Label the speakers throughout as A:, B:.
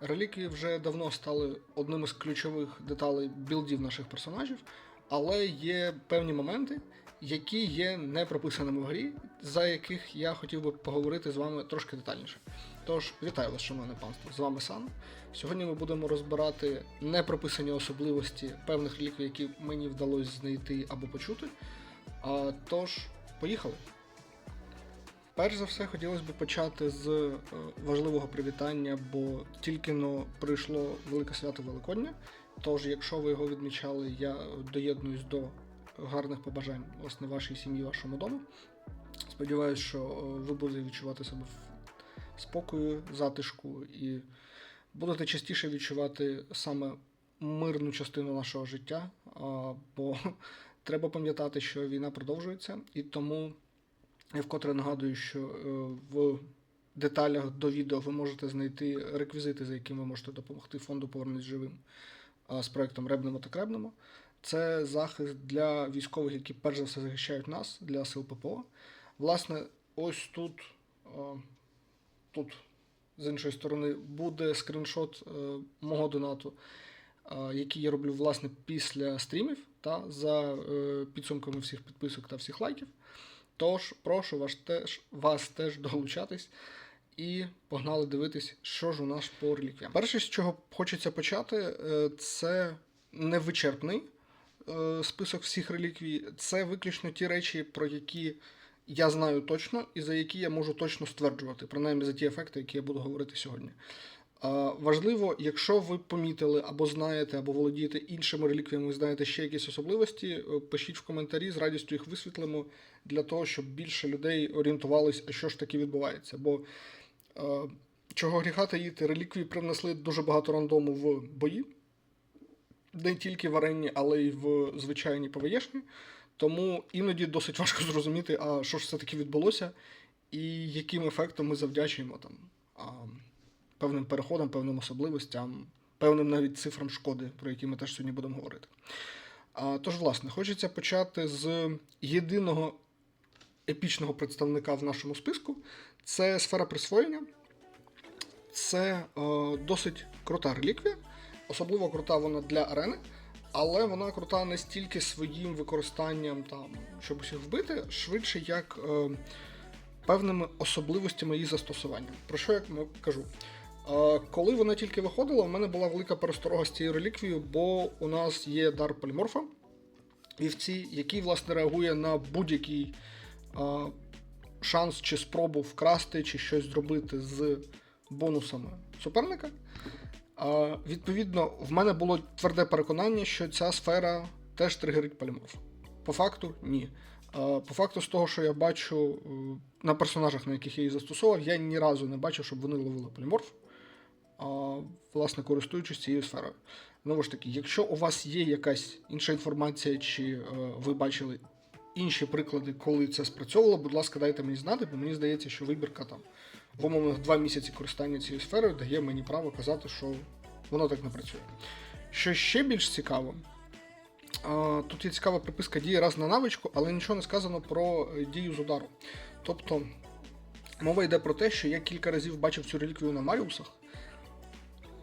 A: Реліквії вже давно стали одним із ключових деталей білдів наших персонажів, але є певні моменти, які є не прописаними в грі, за яких я хотів би поговорити з вами трошки детальніше. Тож, вітаю вас, шановне панство! З вами Сан. Сьогодні ми будемо розбирати непрописані особливості певних реліквій, які мені вдалося знайти або почути. А, тож, поїхали! Перш за все, хотілося б почати з е, важливого привітання, бо тільки но прийшло велике свято Великодня. Тож, якщо ви його відмічали, я доєднуюсь до гарних побажань власне вашій сім'ї, вашому дому. Сподіваюсь, що е, ви будете відчувати себе в спокою, затишку і будете частіше відчувати саме мирну частину нашого життя. Бо треба пам'ятати, що війна продовжується, і тому я вкотре нагадую, що е, в деталях до відео ви можете знайти реквізити, за якими ви можете допомогти фонду Повернись живим з проектом Ребнемо та Кребнемо. Це захист для військових, які перш за все захищають нас, для сил ППО. Власне, ось тут, тут з іншої сторони, буде скріншот е, мого донату, який я роблю власне після стрімів та за е, підсумками всіх підписок та всіх лайків. Тож прошу вас теж, вас теж долучатись і погнали дивитись, що ж у нас по реліквіям. Перше, з чого хочеться почати, е, це невичерпний е, список всіх реліквій. Це виключно ті речі, про які я знаю точно і за які я можу точно стверджувати, принаймні за ті ефекти, які я буду говорити сьогодні. Важливо, якщо ви помітили або знаєте, або володієте іншими реліквіями, знаєте ще якісь особливості, е, пишіть в коментарі, з радістю їх висвітлимо для того, щоб більше людей орієнтувалися, а що ж таки відбувається. Бо е, чого гріха таїти, реліквії привнесли дуже багато рандому в бої, не тільки в арені, але й в звичайній ПВЄшні. Тому іноді досить важко зрозуміти, а що ж все-таки відбулося, і яким ефектом ми завдячуємо там. Певним переходам, певним особливостям, певним навіть цифрам шкоди, про які ми теж сьогодні будемо говорити. Тож, власне, хочеться почати з єдиного епічного представника в нашому списку. Це сфера присвоєння. Це е, досить крута реліквія, особливо крута вона для арени. Але вона крута не стільки своїм використанням, там, щоб усіх вбити, швидше як е, певними особливостями її застосування. Про що я кажу? Коли вона тільки виходила, у мене була велика пересторога з цією реліквією, бо у нас є дар поліморфа вівці, який власне реагує на будь-який шанс чи спробу вкрасти, чи щось зробити з бонусами суперника. Відповідно, в мене було тверде переконання, що ця сфера теж тригерить поліморф. По факту, ні. По факту, з того, що я бачу е, на персонажах, на яких я її застосовував, я ні разу не бачив, щоб вони ловили поліморф, власне, користуючись цією сферою. Знову ж таки, якщо у вас є якась інша інформація, чи е, ви бачили інші приклади, коли це спрацьовувало, будь ласка, дайте мені знати, бо мені здається, що вибірка там в умовних два місяці користування цією сферою дає мені право казати, що воно так не працює. Що ще більш цікаво, Тут є цікава приписка дії раз на навичку, але нічого не сказано про е, дію з удару. Тобто мова йде про те, що я кілька разів бачив цю реліквію на Маріусах,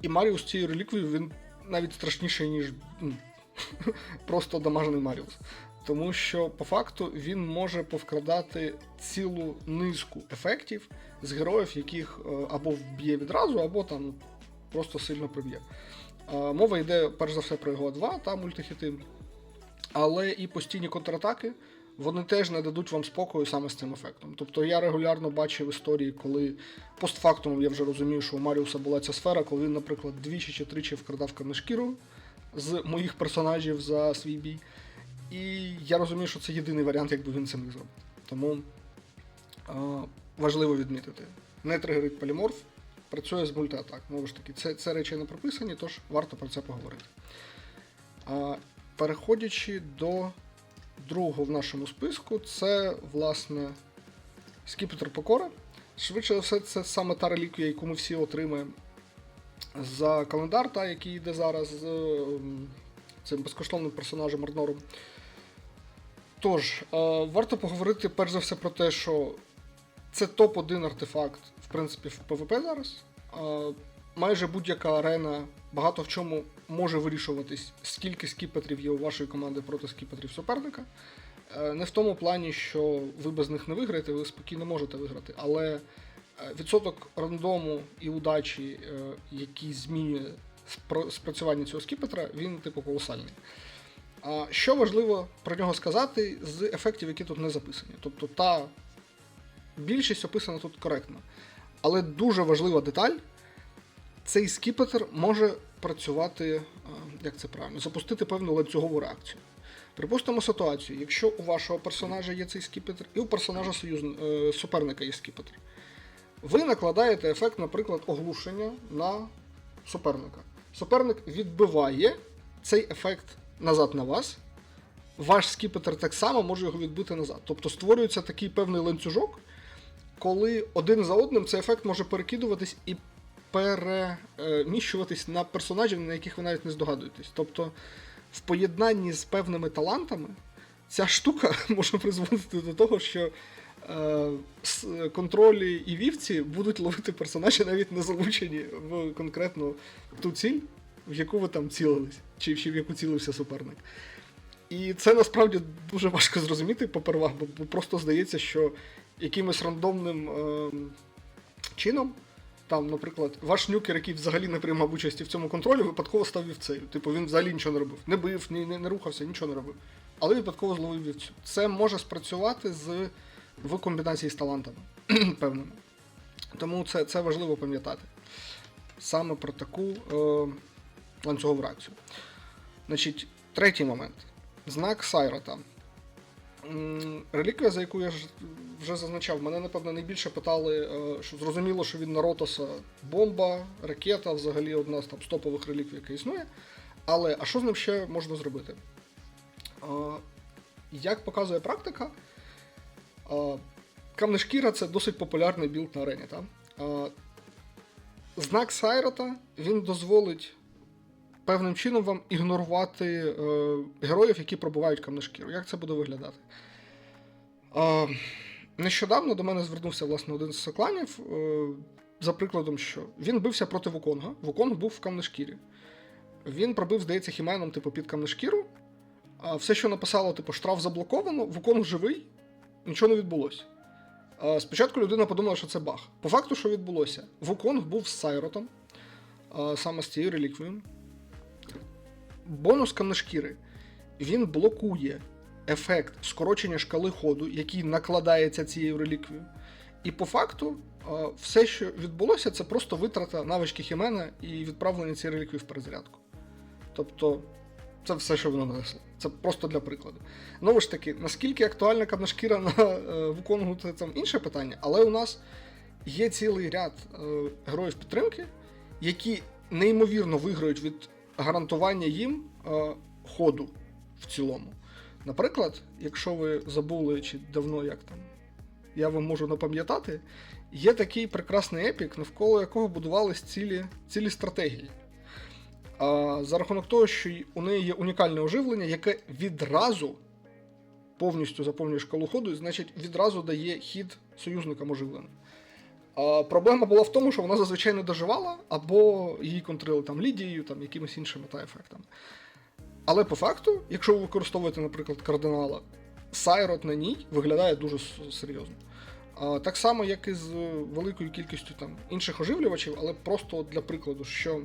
A: і Маріус цією реліквією він навіть страшніший, ніж просто дамажений Маріус. Тому що по факту він може повкрадати цілу низку ефектів з героїв, яких е, або вб'є відразу, або там просто сильно приб'є. Е, Мова йде перш за все про його 2 та мультихіти. Але і постійні контратаки вони теж не дадуть вам спокою саме з цим ефектом. Тобто я регулярно бачив історії, коли постфактум я вже розумію, що у Маріуса була ця сфера, коли він, наприклад, двічі чи тричі вкрадав камешкіру з моїх персонажів за свій бій. І я розумію, що це єдиний варіант, якби він це міг зробити. Тому е, важливо відмітити. Не тригерить поліморф, працює з мультиатак. Знову ж таки, це, це речі не прописані, тож варто про це поговорити. А, переходячи до другого в нашому списку, це, власне, скіпетр покора. Швидше все, це саме та реліквія, яку ми всі отримаємо за календар, та, який йде зараз з ем, цим безкоштовним персонажем Арнором. Тож, е, варто поговорити перш за все про те, що це топ-1 артефакт, в принципі, в ПВП зараз. Е, майже будь-яка арена багато в чому може вирішуватись, скільки скіпетрів є у вашої команди проти скіпетрів суперника. Е, Не в тому плані, що ви без них не виграєте, ви спокійно можете виграти, але е, відсоток рандому і удачі, е, який змінює спрацювання цього скіпетра, він типу колосальний. Що важливо про нього сказати з ефектів, які тут не записані? Тобто та більшість описана тут коректно. Але дуже важлива деталь: цей скіпетр може працювати, е, як це правильно, запустити певну ланцюгову реакцію. Припустимо ситуацію, якщо у вашого персонажа є цей скіпетр, і у персонажа союз... е, суперника є скіпетр. Ви накладаєте ефект, наприклад, оглушення на суперника. Суперник відбиває цей ефект назад на вас. Ваш скіпетр так само може його відбити назад. Тобто створюється такий певний ланцюжок, коли один за одним цей ефект може перекидуватись і переміщуватись на персонажів, на яких ви навіть не здогадуєтесь. Тобто, в поєднанні з певними талантами ця штука може призводити до того, що е, контролі і вівці будуть ловити персонажі, навіть не залучені в конкретну ту ціль, в яку ви там цілились, чи, в яку цілився суперник. І це насправді дуже важко зрозуміти попервах, бо просто здається, що якимось рандомним е, чином, там, наприклад, ваш нюкер, який взагалі не приймав участі в цьому контролі, випадково став вівцею. Типу він взагалі нічого не робив. Не бив, ні, не, не рухався, нічого не робив. Але випадково зловив вівцю. Це може спрацювати з, в комбінації з талантами певними. Тому це, це важливо пам'ятати. Саме про таку е, ланцюгову реакцію. Значить, третій момент. Знак Сайрота. Реліквія, за яку я вже зазначав, мене, напевно, найбільше питали, е, що зрозуміло, що він на Ротоса бомба, ракета, взагалі одна з там з топових реліквій, яка існує. Але а що з ним ще можна зробити? Е, Як показує практика, е, камнешкіра це досить популярний білд на арені. Та? Знак Сайрота він дозволить певним чином вам ігнорувати е, героїв, які пробувають камнешкіру. Як це буде виглядати? Нещодавно до мене звернувся власне один з сокланів е, за прикладом, що він бився проти Вуконга. Вуконг був в камнешкірі. Він пробив, здається, хіменом, типу, під камнешкіру. А все, що написало, типу, штраф заблоковано, Вуконг живий, нічого не відбулося. Спочатку людина подумала, що це баг. По факту, що відбулося? Вуконг був з Сайротом, саме з цією реліквією. Бонус камнешкіри. Він блокує ефект скорочення шкали ходу, який накладається цією реліквією. І по факту, е, все, що відбулося, це просто витрата навички Хімена і відправлення цієї реліквії в перезарядку. Тобто, це все, що воно нанесло. Це просто для прикладу. Знову ж таки, наскільки актуальна камнешкіра на е, Вуконгу, це там інше питання, але у нас є цілий ряд е, героїв підтримки, які неймовірно виграють від гарантування їм е, ходу в цілому. Наприклад, якщо ви забули чи давно як там, я вам можу напам'ятати, є такий прекрасний епік, навколо якого будувались цілі, цілі стратегії. А, за рахунок того, що у неї є унікальне оживлення, яке відразу повністю заповнює шкалу ходу, значить відразу дає хід союзникам оживленим. Проблема була в тому, що вона зазвичай не доживала, або її контрили там Лідією, там якимись іншими та ефектами. Але по факту, якщо ви використовуєте, наприклад, кардинала, Сайрот на ній виглядає дуже серйозно. Так само, як і з великою кількістю там, інших оживлювачів, але просто для прикладу, що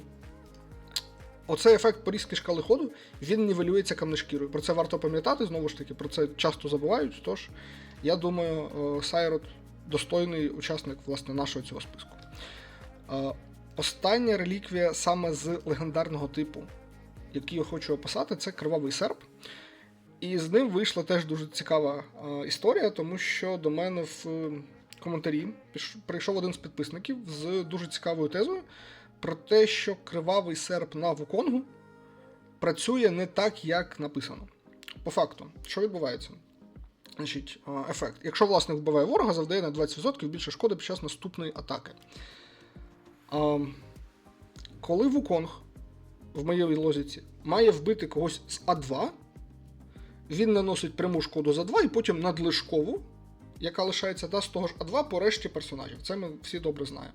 A: оцей ефект порізки шкали ходу він нівелюється камнешкірою. Про це варто пам'ятати, знову ж таки, про це часто забувають. Тож, я думаю, е, Сайрот достойний учасник власне, нашого цього списку. Остання реліквія саме з легендарного типу, який я хочу описати, це кривавий серп. І з ним вийшла теж дуже цікава історія, тому що до мене в е, коментарі прийшов один з підписників з дуже цікавою тезою про те, що кривавий серп на Вуконгу працює не так, як написано. По факту, що відбувається? Значить, е, ефект. Якщо власник вбиває ворога, завдає на 20% більше шкоди під час наступної атаки. Коли Вуконг в моїй лозіці має вбити когось з А2, він наносить пряму шкоду за 2 і потім надлишкову, яка лишається да, з того ж А2 по решті персонажів. Це ми всі добре знаємо.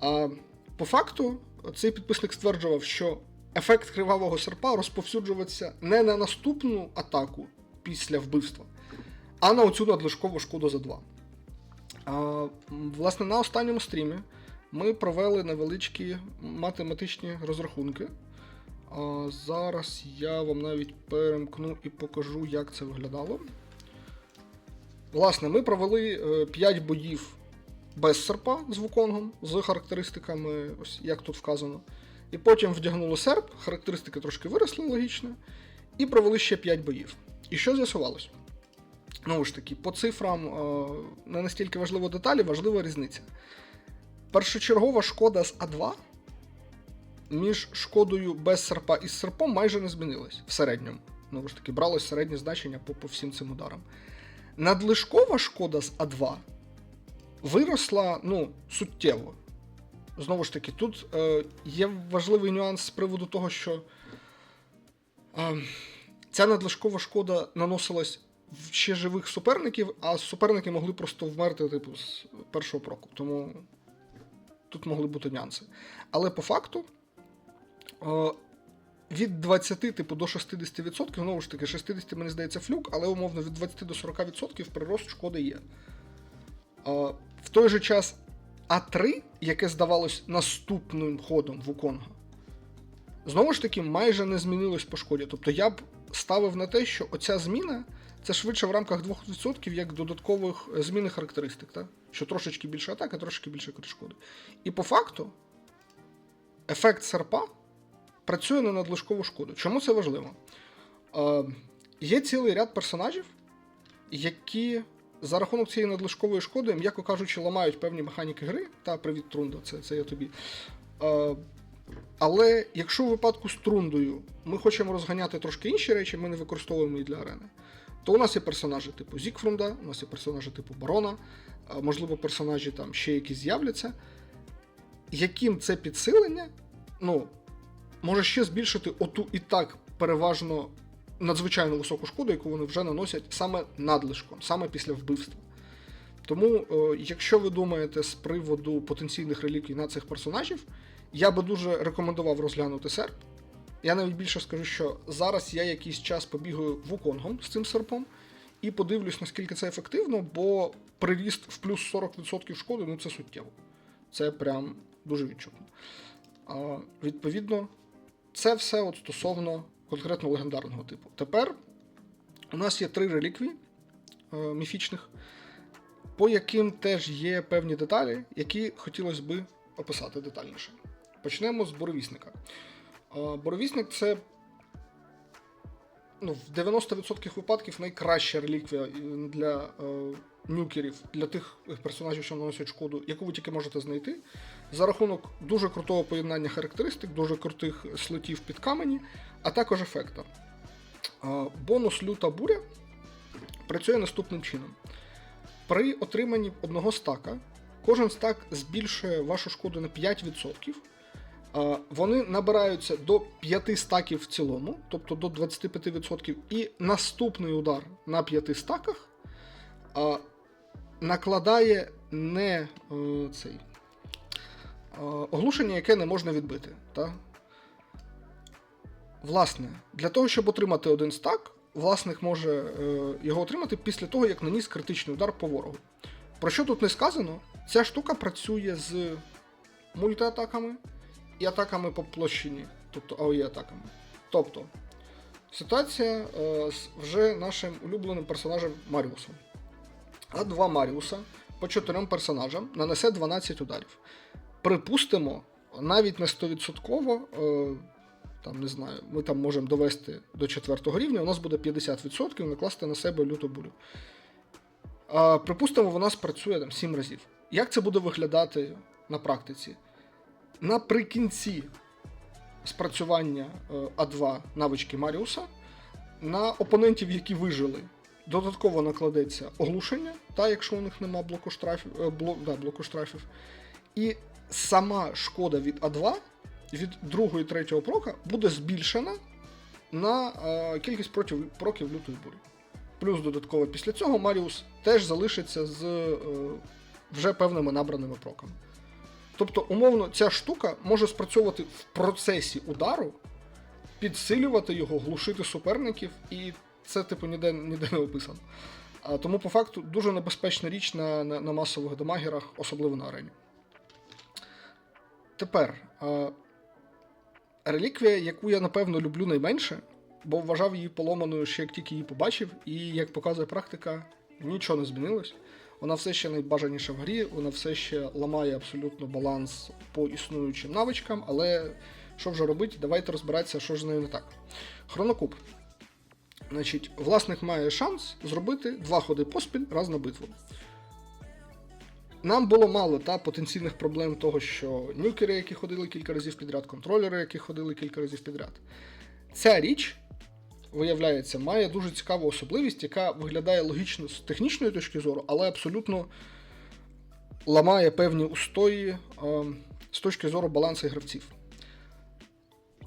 A: А по факту, цей підписник стверджував, що ефект кривавого серпа розповсюджувався не на наступну атаку після вбивства, а на оцю надлишкову шкоду за 2. А, власне, на останньому стрімі ми провели невеличкі математичні розрахунки. А, зараз я вам навіть перемкну і покажу, як це виглядало. Власне, ми провели 5 боїв без серпа з Вуконгом, з характеристиками, ось як тут вказано. І потім вдягнули серп, характеристики трошки виросли логічно, і провели ще 5 боїв. І що з'ясувалось? Знову ж таки, по цифрам е, не настільки важливо деталі, важлива різниця. Першочергова шкода з А2 між шкодою без серпа і з серпом майже не змінилась в середньому. Знову ж таки, бралось середнє значення по, по всім цим ударам. Надлишкова шкода з А2 виросла ну, суттєво. Знову ж таки, тут е, є важливий нюанс з приводу того, що е, ця надлишкова шкода наносилась в ще живих суперників, а суперники могли просто вмерти, типу, з першого проку. Тому тут могли бути нюанси. Але по факту. Е, від 20 типу, до 60%, знову ж таки, 60, мені здається, флюк, але умовно від 20 до 40% прирост шкоди є. А, в той же час А3, яке здавалось наступним ходом Вуконга, знову ж таки, майже не змінилось по шкоді. Тобто я б ставив на те, що оця зміна це швидше в рамках 2% як додаткових е, зміни характеристик, так? що трошечки більше атаки, трошечки більше шкоди. І по факту, ефект серпа працює на надлишкову шкоду. Чому це важливо? Е, є цілий ряд персонажів, які за рахунок цієї надлишкової шкоди, м'яко кажучи, ламають певні механіки гри. Та, привіт, Трунда, це, це я тобі. Е, але якщо в випадку з Трундою ми хочемо розганяти трошки інші речі, ми не використовуємо її для арени, то у нас є персонажі типу Зікфрунда, у нас є персонажі типу Барона, можливо, персонажі там ще якісь з'являться, яким це підсилення, ну, може ще збільшити оту і так переважно надзвичайно високу шкоду, яку вони вже наносять саме надлишком, саме після вбивства. Тому, е, якщо ви думаєте з приводу потенційних реліквій на цих персонажів, я би дуже рекомендував розглянути серп. Я навіть більше скажу, що зараз я якийсь час побігаю вуконгом з цим серпом і подивлюсь, наскільки це ефективно, бо приріст в плюс 40% шкоди ну це суттєво. Це прям дуже відчутно. А, Відповідно, це все от стосовно конкретно легендарного типу. Тепер у нас є три реліквії е, міфічних, по яким теж є певні деталі, які хотілося би описати детальніше. Почнемо з боровісника. Е, боровісник це ну, в 90% випадків найкраща реліквія для е, нюкерів, для тих персонажів, що наносять шкоду, яку ви тільки можете знайти. За рахунок дуже крутого поєднання характеристик, дуже крутих слотів під камені, а також ефекта. Е, бонус люта буря працює наступним чином. При отриманні одного стака кожен стак збільшує вашу шкоду на 5%. Вони набираються до 5 стаків в цілому, тобто до 25%, і наступний удар на 5 стаках накладає не е, цей оглушення, яке не можна відбити. Та? Власне, для того, щоб отримати один стак, власник може е, його отримати після того, як наніс критичний удар по ворогу. Про що тут не сказано, ця штука працює з мультиатаками і атаками по площині, тобто АОЄ атаками. Тобто, ситуація е, з вже нашим улюбленим персонажем Маріусом. А два Маріуса по чотирьом персонажам нанесе 12 ударів. Припустимо, навіть не 100%, е, там не знаю, ми там можемо довести до 4 рівня, у нас буде 50% накласти на себе люту бурю. А, припустимо, вона спрацює там 7 разів. Як це буде виглядати на практиці? Наприкінці спрацювання е, А2 навички Маріуса на опонентів, які вижили, додатково накладеться оглушення, та якщо у них нема блоку штрафів, е, блок, да, блоку штрафів. І сама шкода від А2 від другого і третього прока буде збільшена на е, кількість проти, проків лютої бурі. Плюс додатково після цього Маріус теж залишиться з е, вже певними набраними проками. Тобто, умовно, ця штука може спрацьовувати в процесі удару, підсилювати його, глушити суперників, і це, типу, ніде, ніде не описано. А, тому, по факту, дуже небезпечна річ на, на, на масових дамагерах, особливо на арені. Тепер. А, реліквія, яку я, напевно, люблю найменше, бо вважав її поломаною ще як тільки її побачив, і як показує практика, нічого не змінилось. Вона все ще найбажаніша в грі, вона все ще ламає абсолютно баланс по існуючим навичкам, але що вже робити, давайте розбиратися, що ж з нею не так. Хронокуб. Значить, власник має шанс зробити два ходи поспіль раз на битву. Нам було мало та потенційних проблем того, що нюкери, які ходили кілька разів підряд, контролери, які ходили кілька разів підряд. Ця річ, виявляється, має дуже цікаву особливість, яка виглядає логічно з технічної точки зору, але абсолютно ламає певні устої е, з точки зору балансу гравців.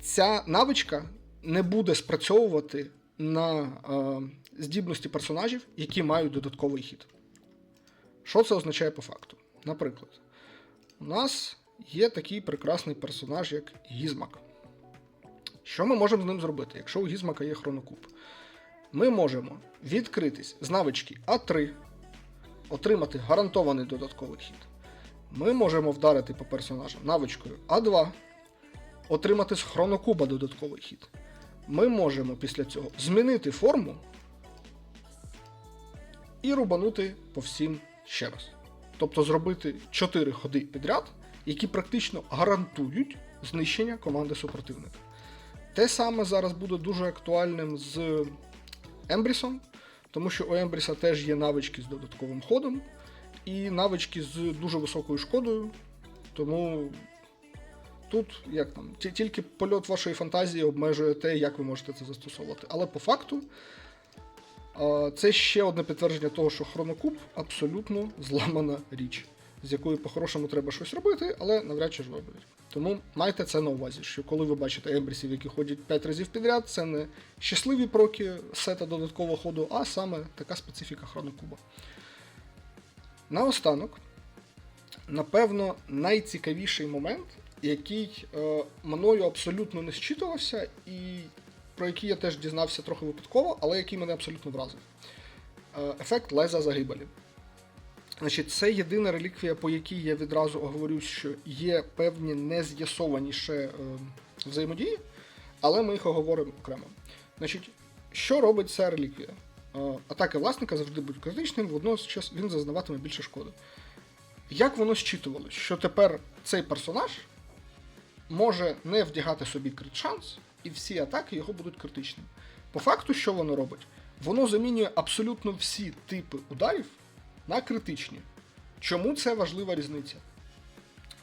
A: Ця навичка не буде спрацьовувати на е, здібності персонажів, які мають додатковий хід. Що це означає по факту? Наприклад, у нас є такий прекрасний персонаж, як Гізмак. Що ми можемо з ним зробити, якщо у Гізмака є хронокуб? Ми можемо відкритись з навички А3, отримати гарантований додатковий хід. Ми можемо вдарити по персонажам навичкою А2, отримати з хронокуба додатковий хід. Ми можемо після цього змінити форму і рубанути по всім ще раз. Тобто зробити 4 ходи підряд, які практично гарантують знищення команди супротивника. Те саме зараз буде дуже актуальним з Ембрісом, тому що у Ембріса теж є навички з додатковим ходом і навички з дуже високою шкодою. Тому тут як там, тільки польот вашої фантазії обмежує те, як ви можете це застосовувати. Але по факту це ще одне підтвердження того, що хронокуб абсолютно зламана річ, з якою по-хорошому треба щось робити, але навряд чи ж роблять. Тому майте це на увазі, що коли ви бачите ембрісів, які ходять 5 разів підряд, це не щасливі проки сета додаткового ходу, а саме така специфіка хронокуба. Наостанок, напевно, найцікавіший момент, який е, мною абсолютно не зчитувався, і про який я теж дізнався трохи випадково, але який мене абсолютно вразив. Е, ефект леза загибелі. Значить, це єдина реліквія, по якій я відразу оговорю, що є певні нез'ясовані ще е, взаємодії, але ми їх оговоримо окремо. Значить, що робить ця реліквія? Е, атаки власника завжди будуть критичним, водночас він зазнаватиме більше шкоди. Як воно зчитувалось, що тепер цей персонаж може не вдягати собі крит шанс, і всі атаки його будуть критичними. По факту, що воно робить? Воно замінює абсолютно всі типи ударів на критичні. Чому це важлива різниця?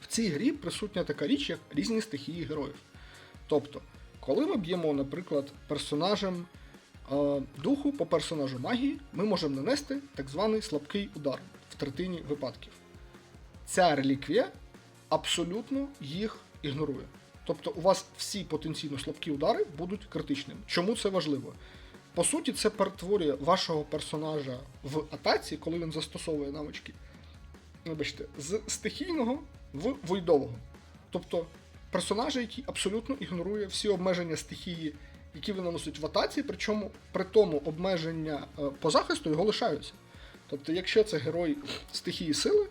A: В цій грі присутня така річ, як різні стихії героїв. Тобто, коли ми б'ємо, наприклад, персонажем е, духу по персонажу магії, ми можемо нанести так званий слабкий удар в третині випадків. Ця реліквія абсолютно їх ігнорує. Тобто у вас всі потенційно слабкі удари будуть критичними. Чому це важливо? По суті, це перетворює вашого персонажа в атаці, коли він застосовує навички, вибачте, з стихійного в войдового. Тобто персонажа, який абсолютно ігнорує всі обмеження стихії, які він наносить в атаці, причому при тому обмеження е, по захисту його лишаються. Тобто, якщо це герой стихії сили,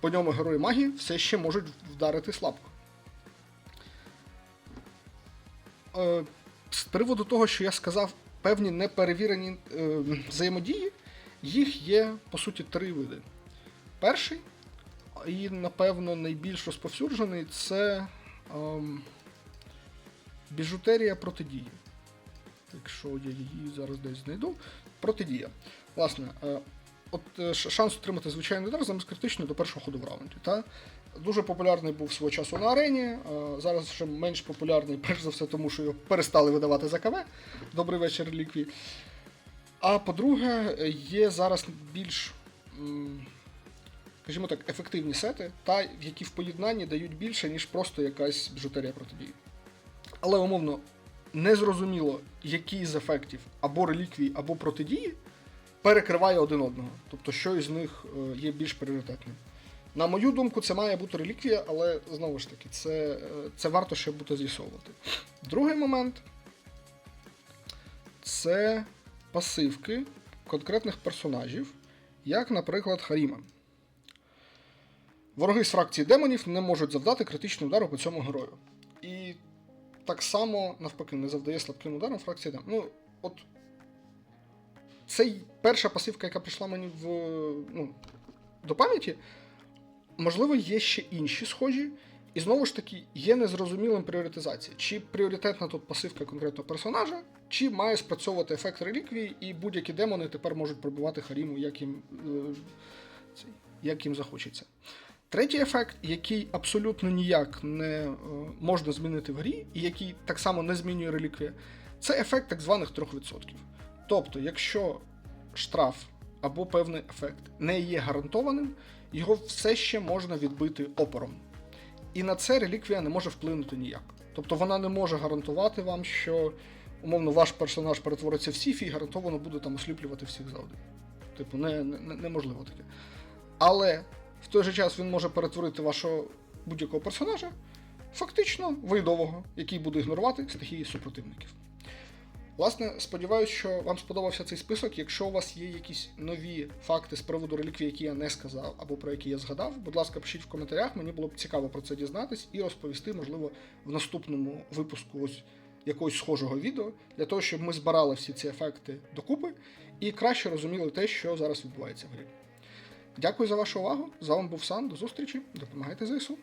A: по ньому герої магії все ще можуть вдарити слабко. Е, з приводу того, що я сказав, певні неперевірені е, взаємодії, їх є по суті три види. Перший, і, напевно, найбільш розповсюджений це ем, біжутерія протидії. Якщо я її зараз десь знайду. Протидія. Власне, е, от е, шанс отримати звичайний удар замість критичної до першого ходу в раунді. Та? Дуже популярний був свого часу на арені. е, Зараз ще менш популярний, перш за все, тому що його перестали видавати за КВ. Добрий вечір, ліквій. А по-друге, є зараз більш, скажімо так, ефективні сети, та, які в поєднанні дають більше, ніж просто якась біжутерія протидії. Але умовно незрозуміло, який з ефектів або реліквій, або протидії перекриває один одного. Тобто, що із них е, є більш пріоритетним. На мою думку, це має бути реліквія, але знову ж таки, це, е, це варто ще буде з'ясовувати. Другий момент це пасивки конкретних персонажів, як, наприклад, Харіма. Вороги з фракції демонів не можуть завдати критичного удару по цьому герою. І так само, навпаки, не завдає слабким ударом фракція демонів. Ну, от це перша пасивка, яка прийшла мені в, ну, до пам'яті. Можливо, є ще інші схожі, і знову ж таки є незрозумілим пріоритизація. Чи пріоритетна тут пасивка конкретного персонажа, чи має спрацьовувати ефект реліквії, і будь-які демони тепер можуть пробивати Харіму, як їм, е, як їм захочеться. Третій ефект, який абсолютно ніяк не е, можна змінити в грі, і який так само не змінює реліквія, це ефект так званих 3%. Тобто, якщо штраф або певний ефект не є гарантованим, його все ще можна відбити опором. І на це реліквія не може вплинути ніяк. Тобто вона не може гарантувати вам, що умовно ваш персонаж перетвориться в сіфі і гарантовано буде там осліплювати всіх завжди. Типу, не, не, неможливо таке. Але в той же час він може перетворити вашого будь-якого персонажа фактично вийдового, який буде ігнорувати стихії супротивників. Власне, сподіваюся, що вам сподобався цей список. Якщо у вас є якісь нові факти з приводу реліквій, які я не сказав, або про які я згадав, будь ласка, пишіть в коментарях, мені було б цікаво про це дізнатись і розповісти, можливо, в наступному випуску ось якогось схожого відео, для того, щоб ми збирали всі ці ефекти докупи і краще розуміли те, що зараз відбувається в грі. Дякую за вашу увагу. З вами був Сан. До зустрічі. Допомагайте ЗСУ.